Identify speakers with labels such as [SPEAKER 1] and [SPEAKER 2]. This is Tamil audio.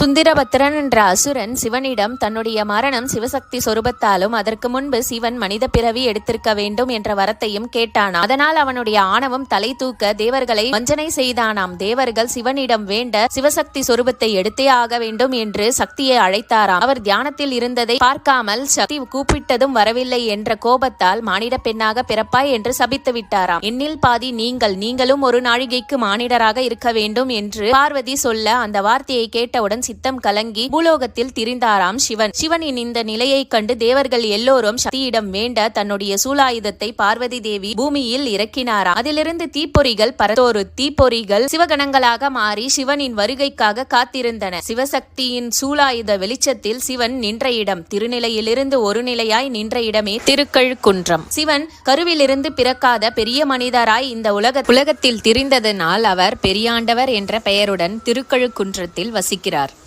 [SPEAKER 1] சுந்திரபத்திரன் என்ற அசுரன் சிவனிடம் தன்னுடைய மரணம் சிவசக்தி சொரூபத்தாலும் அதற்கு முன்பு சிவன் மனித பிறவி எடுத்திருக்க வேண்டும் என்ற வரத்தையும் கேட்டானாம். அதனால் அவனுடைய ஆணவம் தலை தூக்க தேவர்களை வஞ்சனை செய்தானாம். தேவர்கள் சிவனிடம் வேண்ட சிவசக்தி சொரூபத்தை எடுத்தே ஆக வேண்டும் என்று சக்தியை அழைத்தாராம். அவர் தியானத்தில் இருந்ததை பார்க்காமல் சக்தி கூப்பிட்டதும் வரவில்லை என்ற கோபத்தால் மானிட பெண்ணாக பிறப்பாய் என்று சபித்து விட்டாராம். எண்ணில் பாதி நீங்கள் நீங்களும் ஒரு நாழிகைக்கு மானிடராக இருக்க வேண்டும் என்று பார்வதி சொல்ல அந்த வார்த்தையை கேட்டவுடன் சித்தம் கலங்கி பூலோகத்தில் திரிந்தாராம் சிவன். சிவனின் இந்த நிலையைக் கண்டு தேவர்கள் எல்லோரும் சக்தியிடம் வேண்ட தன்னுடைய சூலாயுதத்தை பார்வதி தேவி பூமியில் இறக்கினாராம். அதிலிருந்து தீப்பொறிகள் பரத்தோரு தீப்பொறிகள் சிவகணங்களாக மாறி சிவனின் வருகைக்காக காத்திருந்தன. சிவசக்தியின் சூலாயுத வெளிச்சத்தில் சிவன் நின்ற இடம் திருநிலையிலிருந்து ஒரு நிலையாய் நின்ற இடமே திருக்கழுக்குன்றம். சிவன் கருவிலிருந்து பிறக்காத பெரிய மனிதராய் இந்த உலக உலகத்தில் திரிந்ததனால் அவர் பெரியாண்டவர் என்ற பெயருடன் திருக்கழுக்குன்றத்தில் வசிக்கிறார்.